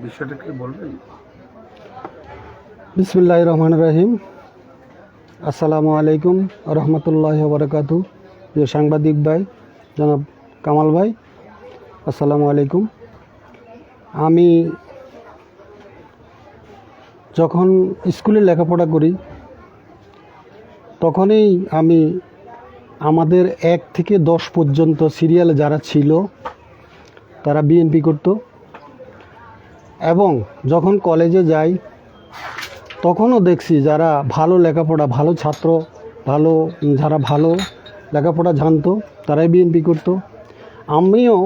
বিষয়টা কি বলবেন? বিসমুল্লাহ রহমান রহিম। আসসালামু আলাইকুম রহমতুল্লাহ বরকাতু প্রিয় সাংবাদিক ভাই, জনাব কামাল ভাই, আসসালামু আলাইকুম। আমি যখন স্কুলে লেখাপড়া করি, তখনই আমি আমাদের এক থেকে দশ পর্যন্ত সিরিয়ালে যারা ছিল, তারা বিএনপি করত। এবং যখন কলেজে যাই, তখনও দেখছি যারা ভালো লেখাপড়া, ভালো ছাত্র, ভালো, যারা ভালো লেখাপড়া জানতো, তারাই বিএনপি করতো। আমিও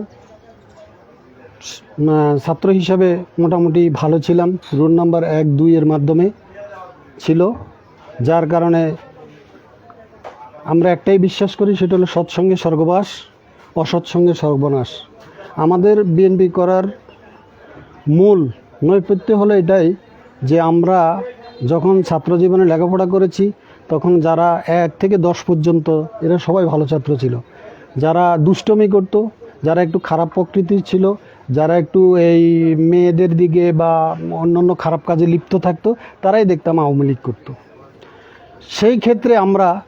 ছাত্র হিসাবে মোটামুটি ভালো ছিলাম। রোল নাম্বার এক দুইয়ের মাধ্যমে ছিল, যার কারণে আমরা একটাই বিশ্বাস করি, সেটা হলো সৎসঙ্গে স্বর্গবাস, অসৎসঙ্গে সর্বনাশ আমাদের বিএনপি করার মূল নৈপথ্য হলো এটাই যে আমরা যখন ছাত্র জীবনে লেখাপড়া করেছি, তখন যারা এক থেকে দশ পর্যন্ত এরা সবাই ভালো ছাত্র ছিল। যারা দুষ্টমি করত, যারা একটু খারাপ প্রকৃতির ছিল, যারা একটু এই মেয়েদের দিকে বা অন্যান্য খারাপ কাজে লিপ্ত থাকতো, তারাই দেখতাম আওয়ামী লীগ করতো। সেই ক্ষেত্রে আমরা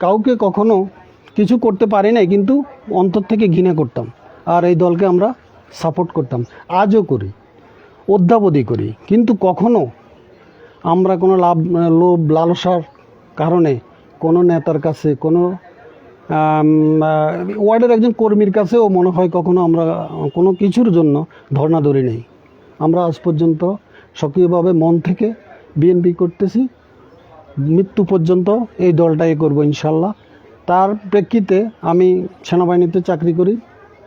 কাউকে কখনো কিছু করতে পারি নাই, কিন্তু অন্তর থেকে ঘৃণা করতাম। আর এই দলকে আমরা সাপোর্ট করতাম। আজও করি অদ্যাবধি করি। কিন্তু কখনো আমরা কোনো লাভ, লোভ, লালসার কারণে কোনো নেতার কাছে, কোনো ওয়ার্ডের একজন কর্মীর কাছেও মনে হয় কখনো আমরা কোনো কিছুর জন্য ধর্ণা ধরি নেই। আমরা আজ পর্যন্ত সক্রিয়ভাবে মন থেকে বিএনপি করতেছি। মৃত্যু পর্যন্ত এই দলটাই করব ইনশাল্লাহ। তার প্রেক্ষিতে আমি সেনাবাহিনীতে চাকরি করি।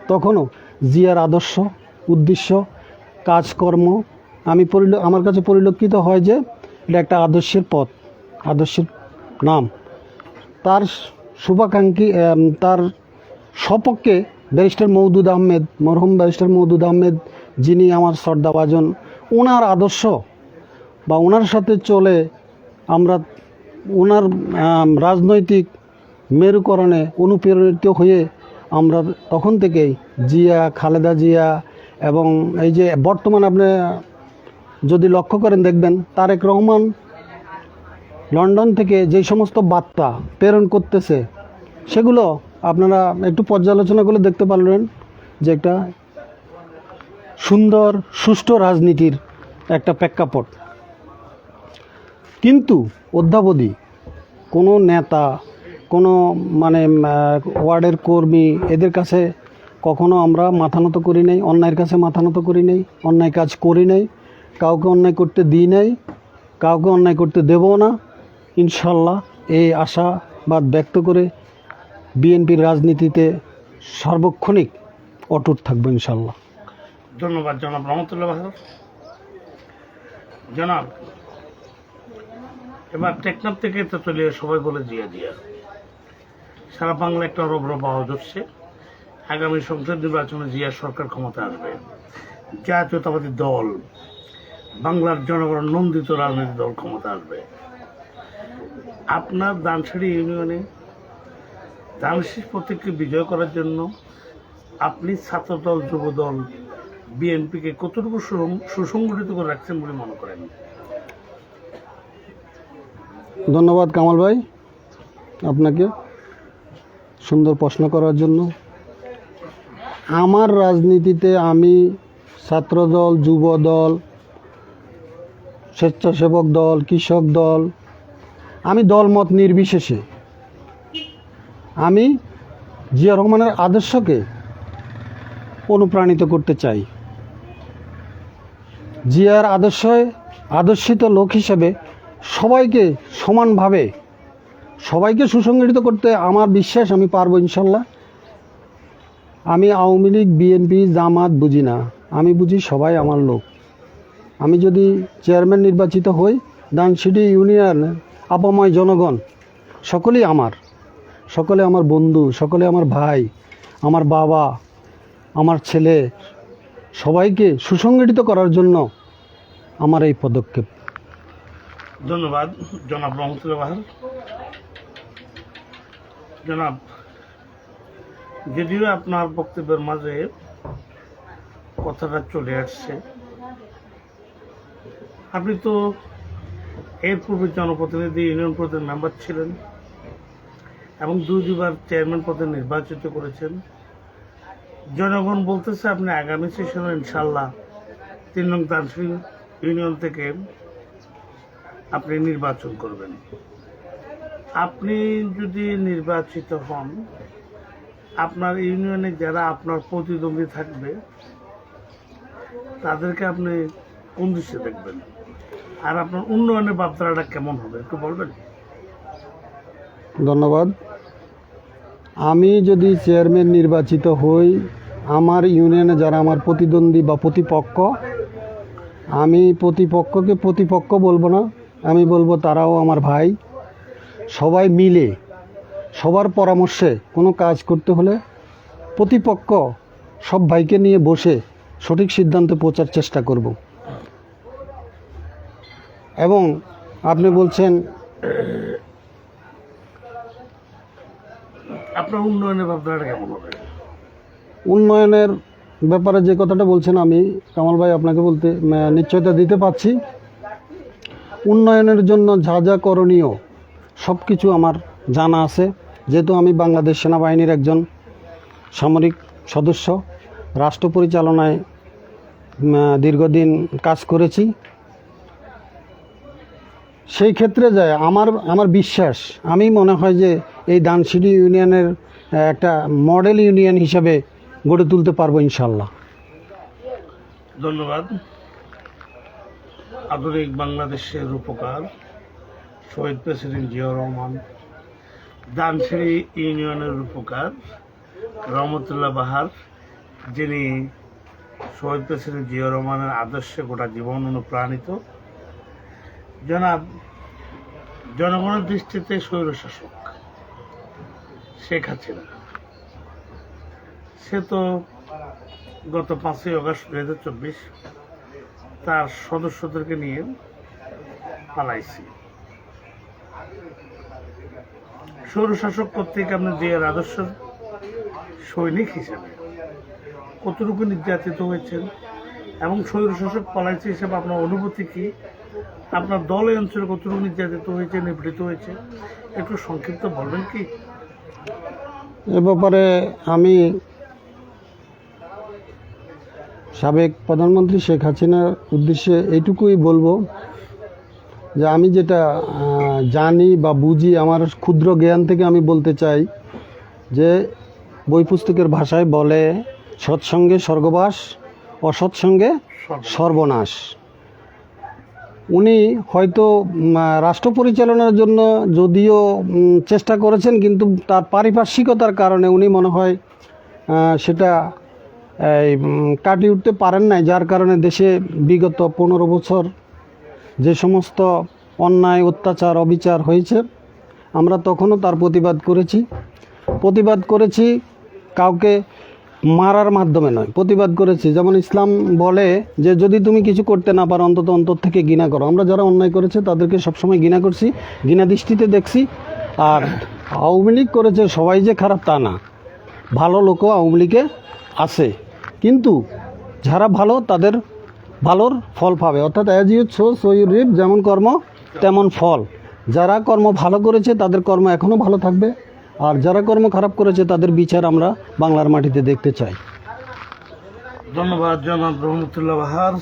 তখনও জিয়ার আদর্শ, উদ্দেশ্য, কাজকর্ম। আমি পরিল আমার কাছে পরিলক্ষিত হয় যে, এটা একটা আদর্শের পথ, আদর্শের নাম। তার শুভাকাঙ্ক্ষী তার সপক্ষে ব্যারিস্টার মৌদুদ আহমেদ, মরহুম ব্যারিস্টার মৌদুদ আহমেদ যিনি আমার শ্রদ্ধাভাজন ওনার আদর্শ বা ওনার সাথে চলে আমরা ওনার রাজনৈতিক মেরুকরণে অনুপ্রেরিত হয়ে আমরা তখন থেকেই জিয়া, খালেদা জিয়া এবং এই যে বর্তমান আপনি যদি লক্ষ্য করেন, দেখবেন তারেক রহমান লন্ডন থেকে যে সমস্ত বার্তা প্রেরণ করতেছে, সেগুলো আপনারা একটু পর্যালোচনা করে দেখতে পারলেন যে একটা সুন্দর, সুষ্ঠু রাজনীতির একটা প্রেক্ষাপট। কিন্তু অদ্যাবধি কোনো নেতা কোনো মানে ওয়ার্ডের কর্মী এদের কাছে কখনো আমরা মাথা নত করি নাই, অন্যায়ের কাছে মাথা নত করি নাই, অন্যায় কাজ করি নাই, কাউকে অন্যায় করতে দিই নাই, কাউকে অন্যায় করতে দেবো না। ইনশাল্লাহ এই আশাবাদ ব্যক্ত করে বিএনপির রাজনীতিতে সার্বক্ষণিক অটুট থাকব ইনশাল্লাহ। ধন্যবাদ জনাব রহমতুল্লাহ জনাব, এবার টেকনাফ থেকে তো চলে সবাই বলে জিয়া জিয়া। সারা বাংলা একটা রবরব আওয়াজ উঠছে আগামী সংসদ নির্বাচনে জিয়া সরকার ক্ষমতা আসবে। জাতীয়তাবাদী দল, বাংলার জনগণ নন্দিত রাজনৈতিক দল ক্ষমতা আসবে। আপনার দানসারি ইউনিয়নে দানশীষ প্রতীককে বিজয় করার জন্য আপনি ছাত্রদল, যুবদল, বিএনপিকে কতটুকু সুসং- সুসংগঠিত করে রাখছেন বলে মনে করেন? ধন্যবাদ কামাল ভাই। আপনাকে সুন্দর প্রশ্ন করার জন্য। আমার রাজনীতিতে আমি ছাত্রদল যুব দল স্বেচ্ছাসেবক দল, কৃষক দল, আমি দলমত নির্বিশেষে। আমি জিয়া রহমানের আদর্শকে অনুপ্রাণিত করতে চাই। জিয়ার আদর্শে আদর্শিত লোক হিসেবে সবাইকে সমানভাবে সবাইকে সুসংগঠিত করতে আমার বিশ্বাস আমি পারব ইনশাল্লাহ। আমি আওয়ামী লীগ, বিএনপি, জামাত বুঝি না। আমি বুঝি সবাই আমার লোক। আমি যদি চেয়ারম্যান নির্বাচিত হই, ডানসিটি ইউনিয়ন, আপাময় জনগণ, সকলেই আমার। সকলে আমার বন্ধু, সকলে আমার ভাই, আমার বাবা, আমার ছেলে, সবাইকে সুসংগঠিত করার জন্য আমার এই পদক্ষেপ। ধন্যবাদ, জনাব রহমতুল্লাহ বাহার জনাব, যদিও আপনার বক্তব্যের মাঝে কথাটা চলে আসছে, আপনি তো এর পূর্বে জনপ্রতিনিধি, ইউনিয়ন পরিষদের মেম্বার ছিলেন এবং দুই দুবার চেয়ারম্যান পদে নির্বাচিত করেছেন। জনগণ বলতেছে আপনি আগামী সেশনে ইনশাল্লাহ তিন নং তানসিল ইউনিয়ন থেকে আপনি নির্বাচন করবেন। আপনি যদি নির্বাচিত হন, আপনার ইউনিয়নে যারা আপনার প্রতিদ্বন্দ্বী থাকবে, তাদেরকে আপনি কোন দৃশ্যে দেখবেন? আর আপনার উন্নয়নের বার্তাটা কেমন হবে, একটু বলবেন? ধন্যবাদ। আমি যদি চেয়ারম্যান নির্বাচিত হই, আমার ইউনিয়নে যারা আমার প্রতিদ্বন্দ্বী বা প্রতিপক্ষ, আমি প্রতিপক্ষকে প্রতিপক্ষ বলব না। আমি বলব তারাও আমার ভাই। সবাই মিলে সবার পরামর্শে কোনো কাজ করতে হলে প্রতিপক্ষ সব ভাইকে নিয়ে বসে সঠিক সিদ্ধান্তে পৌঁছার চেষ্টা করব। এবং আপনি বলছেন আপনার উন্নয়নের বার্তাটা কেমন হবে? উন্নয়নের ব্যাপারে যে কথাটা বলছেন আমি কামাল ভাই আপনাকে বলতে নিশ্চয়তা দিতে পারছি। উন্নয়নের জন্য যা যা করণীয় সব কিছু আমার জানা আছে। যেহেতু আমি বাংলাদেশ সেনাবাহিনীর একজন সামরিক সদস্য, রাষ্ট্র পরিচালনায় দীর্ঘদিন কাজ করেছি। সেই ক্ষেত্রে যায়, আমার আমার বিশ্বাস, আমি মনে হয় যে এই দানসিডি ইউনিয়নের একটা মডেল ইউনিয়ন হিসাবে গড়ে তুলতে পারব ইনশাল্লাহ। ধন্যবাদ। আধুনিক বাংলাদেশের রূপকার শহীদ প্রেসিডেন্ট জিয়াউর রহমান দানসিঁড়ি ইউনিয়নের রূপকার রহমতুল্লাহ বাহার, যিনি শহীদ প্রেসিডেন্ট জিয়াউর রহমানের আদর্শে গোটা জীবন অনুপ্রাণিত। জনাব, জনগণের দৃষ্টিতে স্বৈরশাসক শেখ হাসিনা। সে তো গত পাঁচই আগস্ট দুই হাজার চব্বিশ তার সদস্যদেরকে নিয়ে পালাইছি। সৌরশাসক কর্তৃক আপনি জিয়ার আদর্শ সৈনিক হিসেবে কতটুকু নির্যাতিত হয়েছেন এবং স্বৈরশাসক পালাইছে হিসেবে আপনার অনুভূতি কি? আপনার দল এই অঞ্চলে কতটুকু নির্যাতিত হয়েছে, নিপীড়িত হয়েছে? একটু সংক্ষিপ্ত বলবেন কি? এ ব্যাপারে আমি সাবেক প্রধানমন্ত্রী শেখ হাসিনার উদ্দেশ্যে এইটুকুই বলব যে আমি যেটা জানি বা বুঝি, আমার ক্ষুদ্র জ্ঞান থেকে আমি বলতে চাই যে বই পুস্তকের ভাষায় বলে, সৎসঙ্গে স্বর্গবাস, অসৎসঙ্গে সর্ব- সর্বনাশ। উনি হয়তো রাষ্ট্র পরিচালনার জন্য যদিও চেষ্টা করেছেন, কিন্তু তার পারিপার্শ্বিকতার কারণে উনি মনে হয় সেটা কাটিয়ে উঠতে পারেন নাই, যার কারণে দেশে বিগত পনেরো বছর যে সমস্ত অন্যায়, অত্যাচার, অবিচার হয়েছে, আমরা তখনও তার প্রতিবাদ করেছি। প্রতিবাদ করেছি কাউকে মারার মাধ্যমে নয়, প্রতিবাদ করেছি। যেমন ইসলাম বলে যে, যদি তুমি কিছু করতে না পারো, অন্তত অন্তর থেকে ঘৃণা করো। আমরা যারা অন্যায় করেছে, তাদেরকে সবসময় ঘৃণা করছি, ঘৃণা দৃষ্টিতে দেখছি। আর আওয়ামী লীগ করেছে, সবাই যে খারাপ তা না। ভালো লোকও আওয়ামী লীগে আছে। কিন্তু যারা ভালো, তাদের ভালোর ফল পাবে। অর্থাৎ as you sow so you reap যেমন কর্ম, তেমন ফল। যারা কর্ম ভালো করেছে, তাদের কর্ম এখনও ভালো থাকবে। আর যারা কর্ম খারাপ করেছে, তাদের বিচার আমরা বাংলার মাটিতে দেখতে চাই। ধন্যবাদ, জনাব রহমতুল্লাহ বাহার।